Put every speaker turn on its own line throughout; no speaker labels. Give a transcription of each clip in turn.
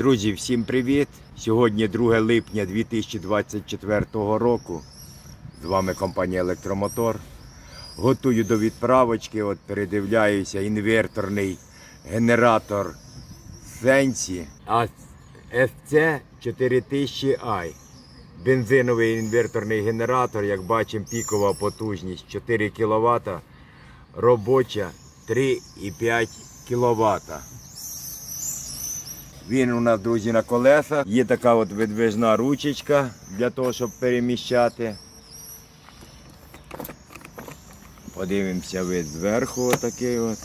Друзі, всім привіт! Сьогодні 2 липня 2024 року. З вами компанія Електромотор. Готую до відправочки, от передивляюся інверторний генератор Сенсі. А SC 4000i. Бензиновий інверторний генератор, як бачимо, пікова потужність 4 кВт, робоча 3,5 кВт. Він у нас, друзі, на колесах. Є така от видвижна ручечка для того, щоб переміщати. Подивимося вид зверху отакий от.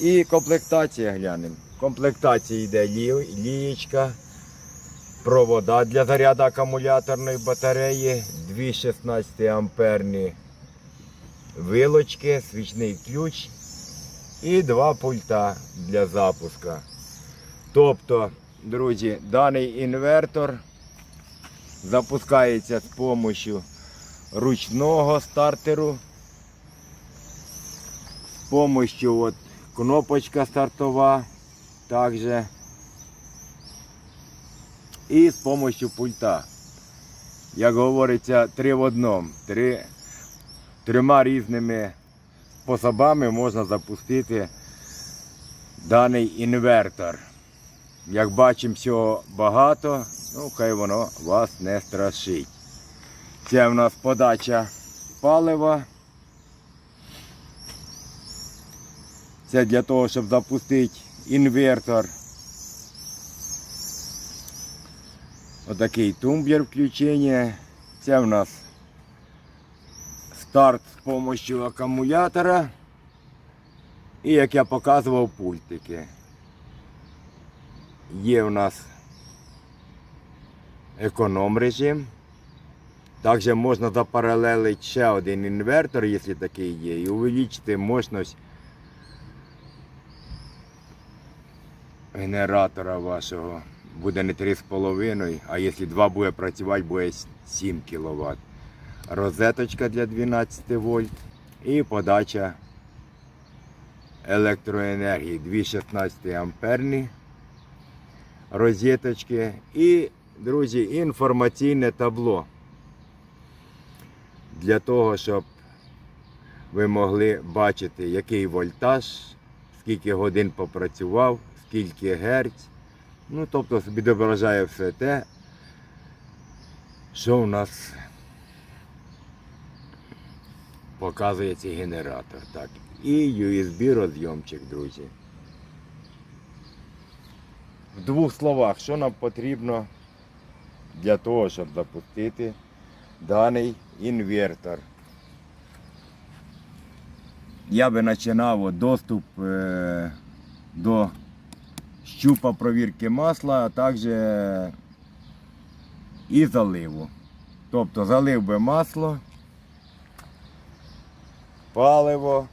І комплектація глянемо. В комплектації йде лієчка, провода для заряду акумуляторної батареї, дві 16 амперні вилочки, свічний ключ і два пульта для запуска. Тобто, друзі, даний інвертор запускається з допомогою ручного стартеру, з допомогою от кнопочка стартова, також і з допомогою пульта. Як говориться, три в одному. Три, трьома різними способами можна запустити даний інвертор. Як бачимо, всього багато, ну хай воно вас не страшить. Це в нас подача палива. Це для того, щоб запустити інвертор. Отакий тумблер включення. Це в нас старт з допомогою акумулятора. І як я показував пультики. Є в нас економ режим. Також можна запаралелити ще один інвертор, якщо такий є, і увеличити мощність генератора вашого. Буде не 3,5, а якщо два буде працювати, буде 7 кВт. Розеточка для 12 вольт і подача електроенергії 2,16 амперні розеточки і, друзі, інформаційне табло для того, щоб ви могли бачити, який вольтаж, скільки годин попрацював, скільки герць. Ну, тобто відображає все те, що у нас показує цей генератор. Так. І USB розйомчик, друзі. В двох словах, що нам потрібно для того, щоб запустити даний інвертор. Я би починав доступ е, до щупа провірки масла, а також і заливу. Тобто залив би масло, паливо.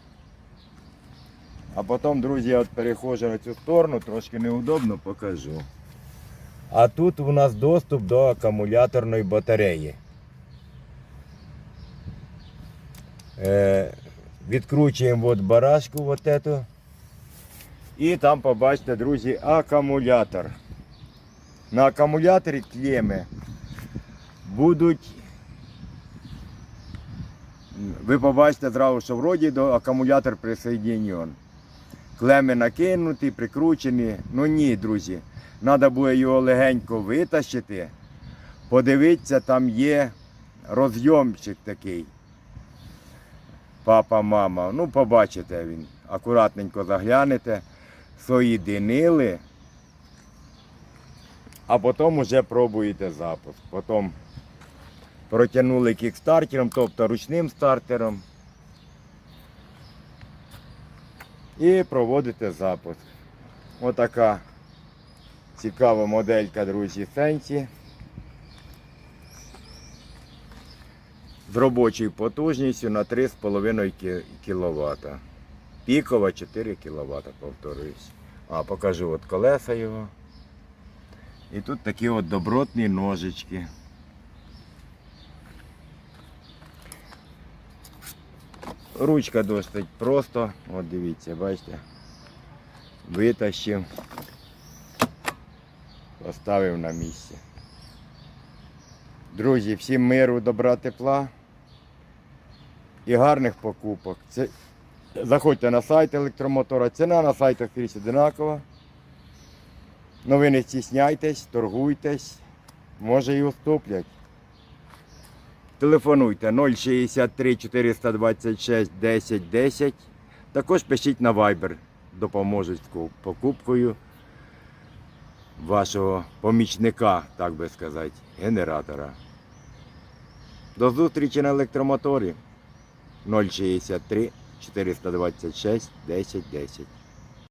А потім, друзі, я от переходжу на цю сторону, трошки неудобно покажу. А тут у нас доступ до акумуляторної батареї. Е, відкручуємо от барашку от эту. І там побачите, друзі, акумулятор. На акумуляторі клеми будуть. Ви побачите зразу, що вроді до акумулятор присоединен. Клеми накинуті, прикручені. Ну ні, друзі. Треба буде його легенько витащити. Подивитися, там є розйомчик такий. Папа, мама. Ну, побачите він. Акуратненько заглянете. Соєдинили. А потім вже пробуєте запуск. Потім протягнули кікстартером, тобто ручним стартером. І проводите запуск. Отака цікава моделька, друзі, Сенсі. З робочою потужністю на 3,5 кВт. Пікова 4 кВт, повторюсь. А, покажу от колеса його. І тут такі от добротні ножички. Ручка досить просто, от дивіться, бачите. Витащив. Поставив на місце. Друзі, всім миру, добра, тепла і гарних покупок. Це... Заходьте на сайт електромотора. Ціна на сайтах скрізь одинакова. Не стісняйтесь, торгуйтесь, може і уступлять. Телефонуйте 063 426 10 10. Також пишіть на Viber. Допоможуть з покупкою вашого помічника, так би сказати, генератора. До зустрічі на електромоторі 063 426 10 10.